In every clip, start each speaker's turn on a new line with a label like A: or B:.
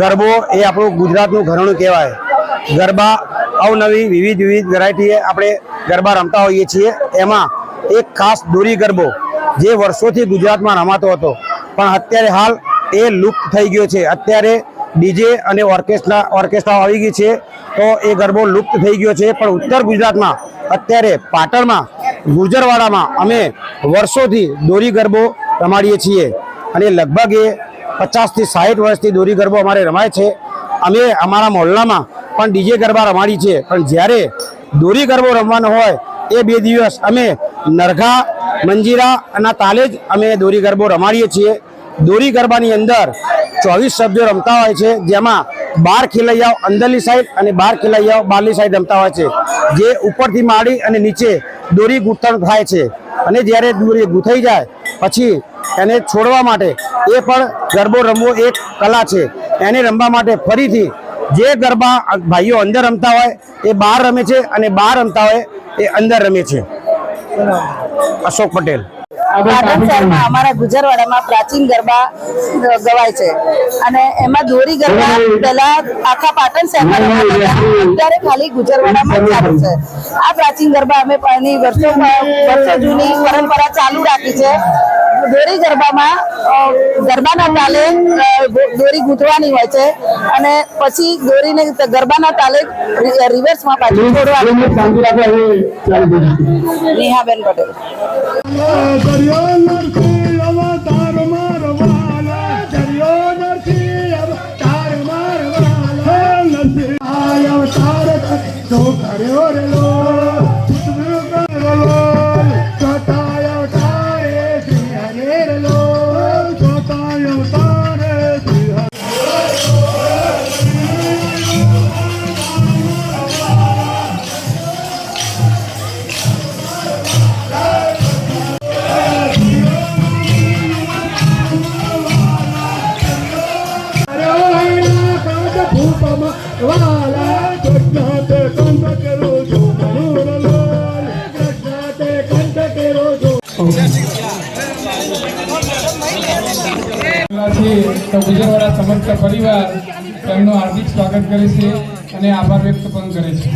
A: ગરબો એ આપણું ગુજરાતનું ઘરેણું કહેવાય. ગરબા અવનવી વિવિધ વિવિધ વેરાયટીએ આપણે ગરબા રમતા હોઈએ છીએ. એમાં એક ખાસ દોરી ગરબો જે વર્ષોથી ગુજરાતમાં રમાતો હતો. પણ અત્યારે હાલ એ લુપ્ત થઈ ગયો છે. અત્યારે ડીજે અને ઓર્કેસ્ટ્રા ઓર્કેસ્ટ્રા આવી ગઈ છે તો એ ગરબો લુપ્ત થઈ ગયો છે. પણ ઉત્તર ગુજરાતમાં અત્યારે પાટણમાં, ગુર્જરવાડામાં અમે વર્ષોથી દોરી ગરબો રમાડીએ છીએ. અને લગભગ એ પચાસથી સાઠ વર્ષથી દોરી ગરબો અમારે રમાય છે. અમે અમારા મોહલ્લામાં પણ ડીજે ગરબા રમાડી છે. પણ જ્યારે દોરી ગરબો રમવાનો હોય, એ બે દિવસ અમે નરઘા, મંજીરા અને તાલે જ અમે દોરી ગરબો રમાડીએ છીએ. દોરી ગરબાની અંદર ચોવીસ સભ્યો રમતા હોય છે, જેમાં બાર ખેલૈયાઓ અંદરની સાઈડ અને બાર ખેલૈયાઓ બહારની સાઈડ રમતા હોય છે. જે ઉપરથી માડી અને નીચે દોરી ગૂંથણ થાય છે. અને જ્યારે દોરી ગૂંથાઈ જાય પછી એને છોડવા માટે એ પણ ગરબો રમવો એક કલા છે. એને રમવા માટે ફરીથી જે ગરબા ભાઈઓ અંદર રમતા હોય એ બહાર રમે છે અને બહાર રમતા હોય એ અંદર રમે છે. અશોક પટેલ.
B: પાટણ શહેરમાં અમારા ગુજરવાડામાં પ્રાચીન ગરબા ગવાય છે. અને એમાં દોરી ગરબા પહેલા આખા પાટણ શહેરમાં અત્યારે ખાલી ગુજરવાડામાં ચાલુ છે. આ પ્રાચીન ગરબા અમે પાણી વર્ષો વર્ષો જૂની પરંપરા ચાલુ રાખી છે. દોરી ગરબામાં ગરબાના તાલે દોરી ગૂંથવાની હોય છે અને પછી દોરીને ગરબાના તાલે રિવર્સમાં પાછી છોડવાની નેહાબેન પટેલ.
C: કર્યો રે અવતાર
D: Oh. તો ગુજરવાડા સમર્થ પરિવાર તેમનું હાર્દિક સ્વાગત કરે છે અને આભાર વ્યક્ત પણ કરે છે.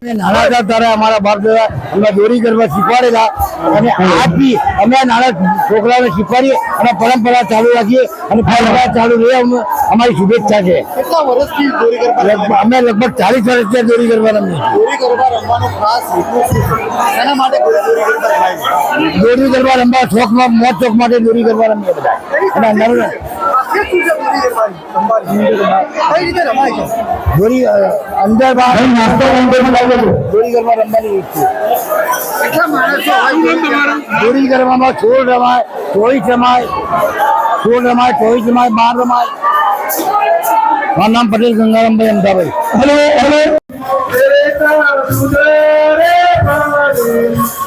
A: નાના હતા ત્યારે અમારા બાપ દાદા અમને દોરી ગરબા શીખવાડેલા અને આજ બી અમે નાના છોકરાઓને શીખવાડીએ અને પરંપરા ચાલુ રાખીએ અને પરંપરા ચાલુ રહે અમારી શુભેચ્છા છે.
E: કેટલા વર્ષથી દોરી ગરબા
A: અમે લગભગ ચાલીસ વર્ષથી દોરી ગરબા રમીએ
E: દોરી ગરબા રમવાનો ખાસ હેતુ શું છે? શેના માટે દોરી દોરી ગરબા રમાય છે?
A: દોરી ગરબા રમવા ચોકમાં મોજ ચોક માટે દોરી ગરબા રમીએ બધા. અને નર
E: ખાસિયત દોરી
A: અંદર બહાર. દોરી ગરબા રમવાની રીત છે
E: કેટલા માણસો હોય દોરી ગરબા?
A: દોરી ગરબામાં